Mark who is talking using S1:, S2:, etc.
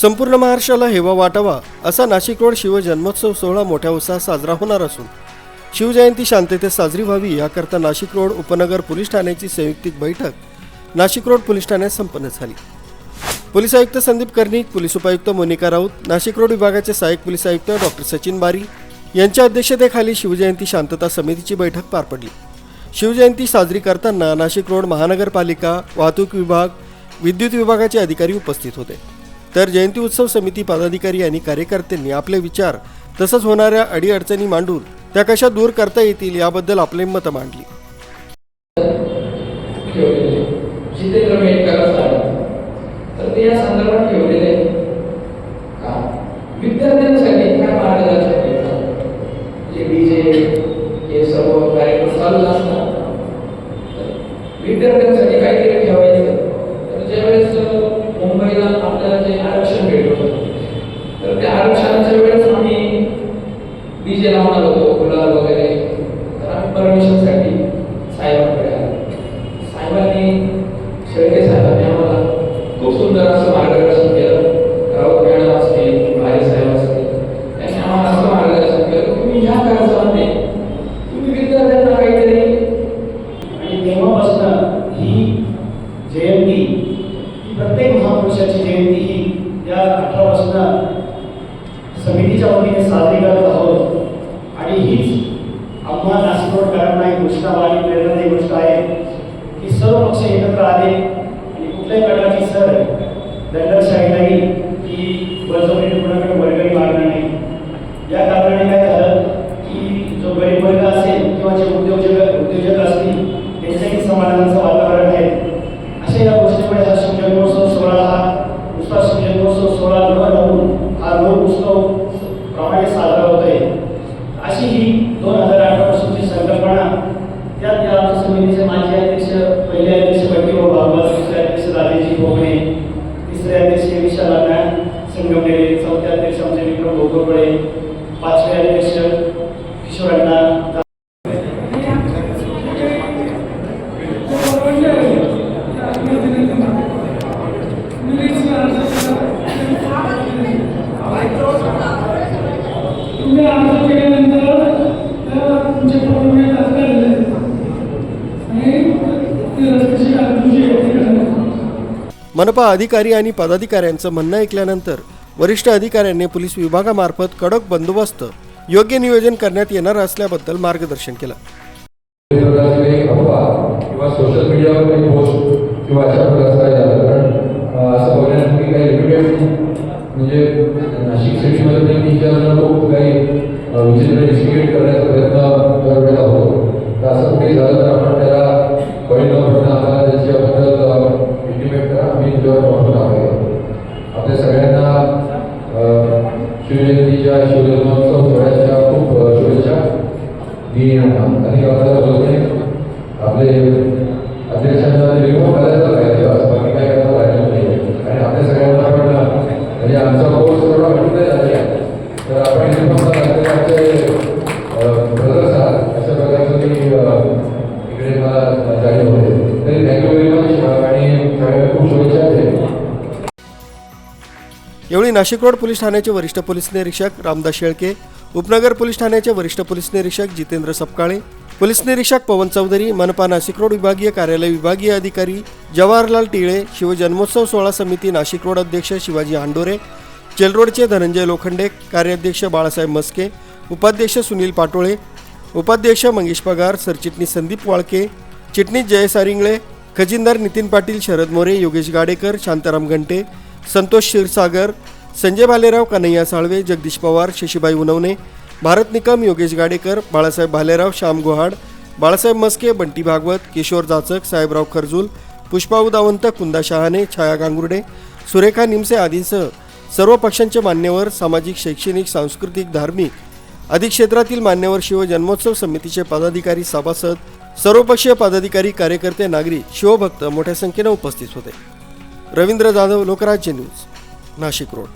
S1: संपूर्ण महाराष्ट्राला हेवा वाटावा असा नाशिक रोड शिवजन्मोत्सव सोहळा मोठ्या उत्साहात साजरा होणार असून शिवजयंती शांततेत साजरी व्हावी याकरता नाशिक रोड उपनगर पोलीस ठाण्याची संयुक्तिक बैठक नाशिक रोड पोलीस ठाण्यात संपन्न झाली. पोलीस आयुक्त संदीप कर्णिक पोलीस उपायुक्त मोनिका राऊत नाशिक रोड विभागाचे सहाय्यक पोलीस आयुक्त डॉक्टर सचिन बारी यांच्या अध्यक्षतेखाली शिवजयंती शांतता समितीची बैठक पार पडली. शिवजयंती साजरी करताना नाशिक रोड महानगरपालिका वाहतूक विभाग विद्युत विभागाचे अधिकारी उपस्थित होते. तर जयंती उत्सव समिती पदाधिकारी आणि कार्यकर्त्यांनी आपले विचार तसंच होणाऱ्या अडीअडचणी मांडून त्या कशा दूर करता येतील याबद्दल आपले मत मांडली.
S2: विद्यार्थ्यांसाठी काहीतरी मेटकर साहेब तर ते या संदर्भात ठेवलेले का विद्यार्थ्यांसाठी काय मार्गदर्शन देतात जे डीजे हे सर्व कार्यक्रम चालू असतात तर विद्यार्थ्यांसाठी काहीतरी ठेवायचं तर ज्यावेळेस अ, मुंबईला आपल्याला जे आरक्षण भेटत होतं तर त्या आरक्षणाच्या वेळेस आम्ही डीजे लावणार होतो गुलाल वगैरे. तर आम्ही परमिशनसाठी साहेबांकडे आलो. साहेबांनी शेळके साहेबांनी आम्हाला खूप सुंदर असं मार्गदर्शन केलं. राऊत मॅडम असतील भाई साहेब असतील त्यांनी आम्हाला असं मार्गदर्शन केलं. तुम्ही ह्या कर्जामध्ये तुम्ही विद्यार्थ्यांना काहीतरी
S3: आणि तेव्हापासून ही जयंती ही प्रत्येक महापुरुषाची जयंती ही या अठरापासून समितीच्या वतीने साजरी करत हीच आम्हा नाशिक रोडकरांना एक घोषणा आणि प्रेरणादायी गोष्ट आहे. की सर्व पक्ष एकत्र आले आणि कुठल्याही प्रकारची सर दंडशाही नाही की बळजबरी कुणाकडे वर्गणी मागणार नाही. या कारणाने काय झालं की जो गरीब वर्ग असेल किंवा जे उद्योजक उद्योजक असतील त्यांच्याही समाधानाचं वातावरण आहे. अशा या गोष्टीमुळे हा शिवजन्मोत्सव सोहळा हा नुसता शिवजन्मोत्सव सोहळा न लावून हा लोक उत्सव प्रमाणे साजरा होतो अशी ही दोन हजार अठरा पासूनची संकल्पना. त्यात या समितीचे माजी अध्यक्ष पहिले अध्यक्ष बंटीभाऊ भागवत दुसरे अध्यक्ष राजेजी भोगणे तिसरे अध्यक्ष विशाल अण्णा संगमनेरे चौथे अध्यक्ष आमचे विक्रम भोगोपळे पाचवे अध्यक्ष किशोर अण्णा
S4: तुम्ही अर्ज
S1: मनपा अधिकारी आणि पदाधिकाऱ्यांचं म्हणणं ऐकल्यानंतर वरिष्ठ अधिकाऱ्यांनी पोलीस विभागामार्फत कडक बंदोबस्त योग्य नियोजन करण्यात येणार असल्याबद्दल मार्गदर्शन केलं.
S5: किंवा सोशल मीडियावर पोस्ट किंवा अशा कारण असं काही लिमिटेड म्हणजे नाशिक सिटीमध्ये काही विचित्र इन्स्टिगेट करण्याचा आणि आणि आपल्याला बोलतोय आपले अध्यक्षांना रिमूव्ह करायचं राहिलं असं बाकी काय करायचं राहिलं नाही आणि आपल्या सगळ्यांना पण म्हणजे आमचा कोर्स थोडा कठीण झाला आहे. तर आपण इथे फक्त आमचे ब्रदर्स आहात. अशा प्रकारचं मी इकडे मला जाणीव होते तरी थँक्यू व्हेरी मच आणि खूप शुभेच्छा आहे.
S1: यावेळी नाशिक रोड पोलीस ठाण्याचे वरिष्ठ पोलीस निरीक्षक रामदास शेळके उपनगर पोलीस ठाण्याचे वरिष्ठ पोलीस निरीक्षक जितेंद्र सपकाळे पोलीस निरीक्षक पवन चौधरी मनपा नाशिक रोड विभागीय कार्यालय विभागीय अधिकारी जवाहरलाल टिळे शिवजन्मोत्सव सोहळा समिती नाशिक रोड अध्यक्ष शिवाजी हांडोरे चेलरोडचे धनंजय लोखंडे कार्याध्यक्ष बाळासाहेब मस्के उपाध्यक्ष सुनील पाटोळे उपाध्यक्ष मंगेश पगार सरचिटणीस संदीप वाळके चिटणीस जय सारिंगळे खजिनदार नितीन पाटील शरद मोरे योगेश गाडेकर शांताराम घंटे संतोष क्षीरसागर संजय भालेराव कन्हैया साळवे जगदीश पवार शशीबाई उनवणे भारत निकम योगेश गाडेकर बाळासाहेब भालेराव श्याम गुहाड बाळासाहेब मस्के बंटी भागवत किशोर जाचक साहेबराव खरजूल पुष्पा उदावंत कुंदा शहाणे छाया गांगुर्डे सुरेखा निमसे आदींसह सर्व पक्षांचे मान्यवर सामाजिक शैक्षणिक सांस्कृतिक धार्मिक अधिक क्षेत्रातील मान्यवर शिव जन्मोत्सव समितीचे पदाधिकारी सभासद सर्वपक्षीय पदाधिकारी कार्यकर्ते नागरिक शिवभक्त मोठ्या संख्येने उपस्थित होते. Ravindra Jadhav Lokrajya news Nashik road.